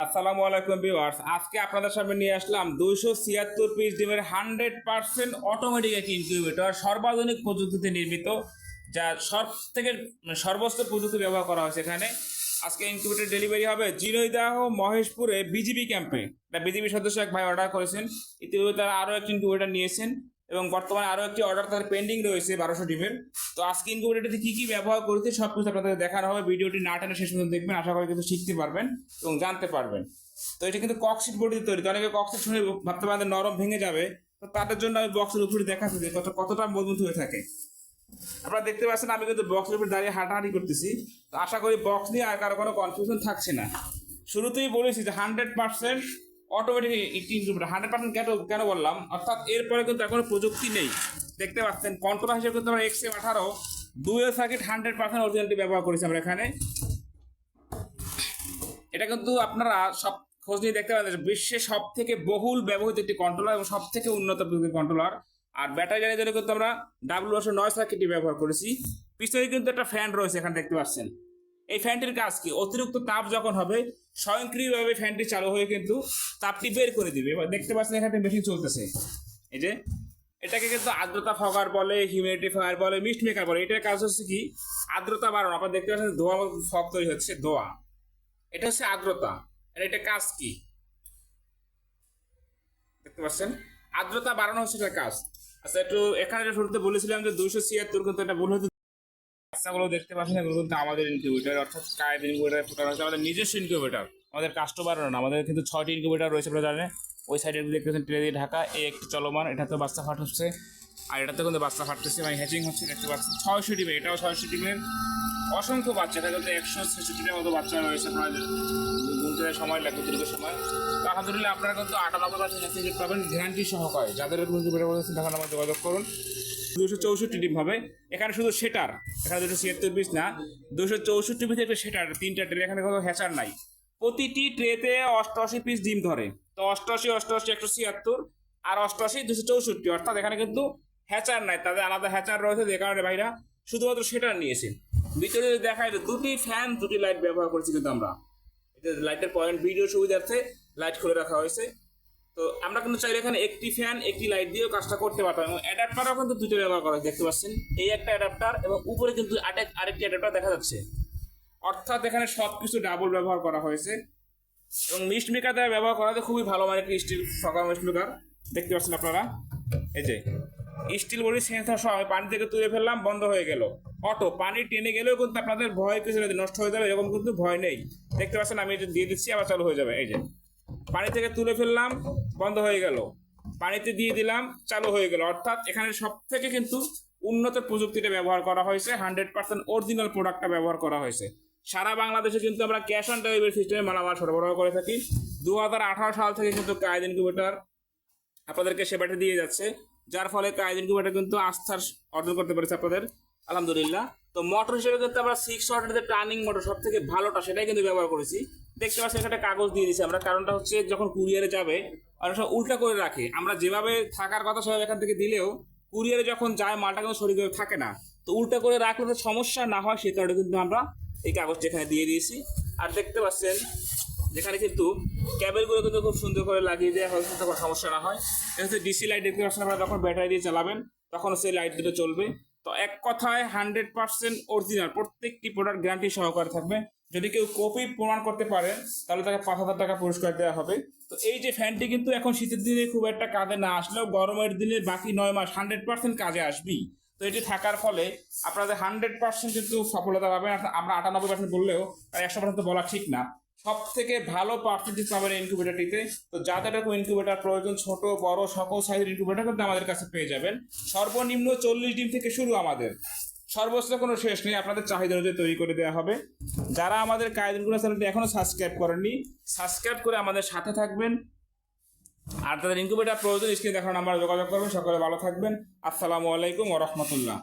আসসালামু আলাইকুম ভিউয়ার্স। আজকে আপনাদের সামনে নিয়ে আসলাম দুইশো ছিয়াত্তর পিস ডিমের হান্ড্রেড পার্সেন্ট অটোমেটিক একটি ইনকিউবেটর সর্বাধুনিক প্রযুক্তিতে নির্মিত, যা সব থেকে মানে সর্বোচ্চ প্রযুক্তি ব্যবহার করা হয়েছে এখানে আজকে ইনকিউবেটর ডেলিভারি হবে জিরোইদাহ মহেশপুরে বিজিবি ক্যাম্পে। এটা বিজিবি সদস্য এক ভাই অর্ডার করেছেন। ইতিমধ্যে তারা আরও একটি ইনকিউবেটর নিয়েছেন। এবং বর্তমানে আরও একটি অর্ডার তার পেন্ডিং রয়েছে বারোশো ডিমের। তো আজকে ইনকিউবেটরটিতে কী কী ব্যবহার করেছে সব কিছু আপনাদের দেখানো হবে। ভিডিওটি না টেনে শেষ পর্যন্ত দেখবেন, আশা করি কিন্তু শিখতে পারবেন এবং জানতে পারবেন। তো এটা কিন্তু ককশিট বডি তৈরি। তো অনেকে ককশিট শুনে ভাবতে পারেন নরম ভেঙে যাবে। তো তাদের জন্য আমি বক্সের উপরে দেখাচ্ছি যে কত কতটা মজবুত হয়ে থাকে। আপনারা দেখতে পাচ্ছেন, আমি কিন্তু বক্সের উপরে দাঁড়িয়ে হাঁটাহাঁটি করতেছি। তো আশা করি বক্স নিয়ে আর কারও কোনো কনফিউশন থাকছে না। শুরুতেই বলেছি যে hundred percent automatic hundred percent কেন কেন বললাম? অর্থাৎ এরপরে কিন্তু এখনও প্রযুক্তি নেই। দেখতে পাচ্ছেন কন্ট্রোল হিসেবে কিন্তু আমরা এক্স এম আঠারো দুয়েল সার্কিট হান্ড্রেড পার্সেন্ট অরিজিনালটি ব্যবহার করেছি আমরা এখানে। এটা কিন্তু আপনারা সব খোঁজ নিয়ে দেখতে পাবেন যে বিশ্বের সব থেকে বহুল ব্যবহৃত একটি কন্ট্রোলার এবং সব থেকে উন্নত কন্ট্রোলার আর ব্যাটারি গাড়ির জন্য কিন্তু আমরা ডাব্লিউ নয় সার্কিটটি ব্যবহার করেছি। পিছনে কিন্তু একটা ফ্যান রয়েছে, এখানে দেখতে পাচ্ছেন। এই ফ্যানটির কাজ কি? অতিরিক্ত তাপ যখন হবে, স্বয়ংক্রিয়ভাবে ফ্যানটি চালু হয়ে কিন্তু তাপটি বের করে দিবে। এবার দেখতে পাচ্ছেন এখানে মেশিন চলতেছে। এই যে, এটাকে কিন্তু আর্দ্রতা ফগার বলে হিউমিডিটি ফগার বলে মিস্ট মেকার বলে। এটার কাজ হচ্ছে কি? আর্দ্রতা বাড়ানো। আপনারা দেখতে পাচ্ছেন ধোয়া ফগ তৈরি হচ্ছে, ধোয়া। এটা হচ্ছে আর্দ্রতা। আর এটা কাজ কি? দেখতে পাচ্ছেন? আর্দ্রতা বাড়ানো হচ্ছে এটার কাজ। আচ্ছা একটু এখানে শুরুতে বলেছিলাম যে দুইশো ছিয়াত্তর কিন্তু এটা ভুল হতে বাচ্চাগুলো দেখতে পাচ্ছেন, এগুলো কিন্তু আমাদের ইনকিউবেটার অর্থাৎ কায়ের ইনকিউবেটার ফুটানো হচ্ছে আমাদের নিজস্ব ইনকিউবেটার আমাদের কাস্টমার না, আমাদের কিন্তু ছয়টি ইনকিউবেটার রয়েছে আপনারা জানেন। ওই সাইডে দেখতে পাচ্ছেন ট্রে দিয়ে ঢাকা, এ একটি চলমান, এটা তো বাচ্চা ফাট হচ্ছে। আর এটাতে কিন্তু বাচ্চা ফাটতেছে মানে হ্যাচিং হচ্ছে, দেখতে পাচ্ছেন। ছয়শো ডিমে এটাও ছয়শো ডিমের অসংখ্য বাচ্চা, এটা কিন্তু একশো ছেষট্টিটার মতো বাচ্চা রয়েছে আপনাদের। গুনতে সময় লাগবে দীর্ঘ সময়। তো আলহামদুলিল্লাহ আপনারা কিন্তু আটানব্বই পার্সেন্ট সার্টিফিকেট পাবেন, গ্যারান্টি সহকারে। যাদের তখন আমার যোগাযোগ করুন। দুশো চৌষট্টি ডিম হবে। এখানে শুধু সেটার, এখানে দুশো ছিয়াত্তর পিস না, দুশো চৌষট্টি পিস একটা সেটার, তিনটা ট্রে, এখানে কোনো হ্যাচার নাই। প্রতিটি ট্রেতে অষ্টআশি পিস ডিম ধরে। তো অষ্টআশি অষ্টআশি, একশো ছিয়াত্তর আর অষ্টআশি, দুশো চৌষট্টি। অর্থাৎ এখানে কিন্তু হ্যাচার নাই, তাদের আলাদা হ্যাচার রয়েছে, যে কারণে ভাইরা শুধুমাত্র সেটার নিয়েছে। ভিতরে দেখায় দুটি ফ্যান দুটি লাইট ব্যবহার করেছি কিন্তু আমরা। লাইটের পয়েন্ট ভিডিও সুবিধার্থে লাইট খুলে রাখা হয়েছে। তো আমরা কিন্তু চাইলে এখানে একটি ফ্যান একটি লাইট দিয়েও কাজটা করতে পারতাম এবং অ্যাডাপ্টারও কিন্তু দুটো ব্যবহার করা দেখতে পাচ্ছেন? এই একটা অ্যাডাপ্টার এবং উপরে কিন্তু আরেক, আরেকটি অ্যাডাপ্টার দেখা যাচ্ছে। অর্থাৎ এখানে সব কিছু ডাবল ব্যবহার করা হয়েছে। এবং মিস্ট মেকার দ্বারা ব্যবহার করা হয় খুবই ভালো মানের একটি স্টিল সকাল মিস্ট মেকার দেখতে পাচ্ছেন আপনারা? এই যে। স্টিল বডি সেন্সার সহ আমি পানি থেকে তুলে ফেললাম বন্ধ হয়ে গেল। অটো পানি টেনে গেলেও কিন্তু আপনাদের ভয় কিছু নেই, নষ্ট হয়ে যাবে এরকম কিন্তু ভয় নেই। দেখতে পাচ্ছেন আমি এটা দিয়ে দিচ্ছি আবার চালু হয়ে যাবে এই যে। পানি থেকে তুলে ফেললাম বন্ধ হয়ে গেল। পানিতে দিয়ে দিলাম চালু হয়ে গেল। অর্থাৎ এখানে সব থেকে কিন্তু উন্নত প্রযুক্তিটা ব্যবহার করা হয়েছে হান্ড্রেড পার্সেন্ট অরিজিনাল প্রোডাক্টটা ব্যবহার করা হয়েছে। সারা বাংলাদেশে কিন্তু আমরা ক্যাশ অন ডেলিভারি সিস্টেমে মালামাল সরবরাহ করে থাকি। দু হাজার আঠারো সাল থেকে কিন্তু কায়েদ ইনকিউবেটার আপনাদেরকে সেবাটা দিয়ে যাচ্ছে। যার ফলে কায়েদ ইনকিউবেটার কিন্তু আস্থার অর্জন করতে পেরেছে আপনাদের। আলহামদুলিল্লাহ। তো মোটর হিসেবে কিন্তু আমরা সিক্স যে টার্নিং মোটর সব থেকে ভালোটা সেটাই কিন্তু ব্যবহার করেছি। দেখতে পাচ্ছি একটা কাগজ দিয়ে দিয়েছি আমরা, কারণটা হচ্ছে যখন কুরিয়ারে যাবে, অনেক সময় উল্টা করে রাখে। আমরা যেভাবে থাকার কথা সেভাবে এখান থেকে দিলেও কুরিয়ারে যখন যায়, মালটা কিন্তু সঠিকভাবে থাকে না। তো উল্টা করে রাখলে সমস্যা না হয়, সে কারণে কিন্তু আমরা এই কাগজটা এখানে দিয়ে দিয়েছি। আর দেখতে পাচ্ছেন যেখানে কিন্তু ক্যাবেলগুলো কিন্তু খুব সুন্দর করে লাগিয়ে দেওয়া হয়েছে তখন সমস্যা না হয়। এটা হচ্ছে ডিসি লাইট দেখতে পাচ্ছেন আপনারা যখন ব্যাটারি দিয়ে চালাবেন, তখন সেই লাইট দুটো চলবে। তো এক কথায় হান্ড্রেড পার্সেন্ট অরিজিনাল প্রত্যেকটি প্রোডাক্ট গ্যারান্টি সহকারে থাকবে। যদি কেউ কপি প্রমাণ করতে পারে, তাহলে তাকে পাঁচ হাজার টাকা পুরস্কার দেওয়া হবে। তো এই যে ফ্যানটি কিন্তু এখন শীতের দিনে খুব একটা কাজে না আসলেও গরমের দিনে বাকি নয় মাস হান্ড্রেড পার্সেন্ট কাজে আসবেই। তো এটি থাকার ফলে আপনাদের হান্ড্রেড পার্সেন্ট কিন্তু সফলতা পাবেন। আমরা আটানব্বই পার্সেন্ট বললেও একশো পার্সেন্ট বলা ঠিক না। সব থেকে ভালো পার্সেন্টেজ পাবেন ইনকিউবেটারটিতে তো যাদের এরকম ইনকিউবেটার প্রয়োজন, ছোট, বড়, সকল সাইজের ইনকিউবেটার কিন্তু আমাদের কাছে পেয়ে যাবেন। সর্বনিম্ন চল্লিশ ডিম থেকে শুরু আমাদের। সর্বোচ্চ কোনো শেষ নেই, আপনাদের চাহিদা অনুযায়ী তৈরি করে দেওয়া হবে। যারা আমাদের কায়দিনগুলো চ্যানেলটি এখনও সাবস্ক্রাইব করেননি সাবস্ক্রাইব করে আমাদের সাথে থাকবেন। আর তাদের ইনকিউবেটার প্রয়োজন স্ক্রিনে দেখানো নাম্বার যোগাযোগ করবেন। সকলে ভালো থাকবেন। আসসালামু আলাইকুম ও রহমতুল্লাহ।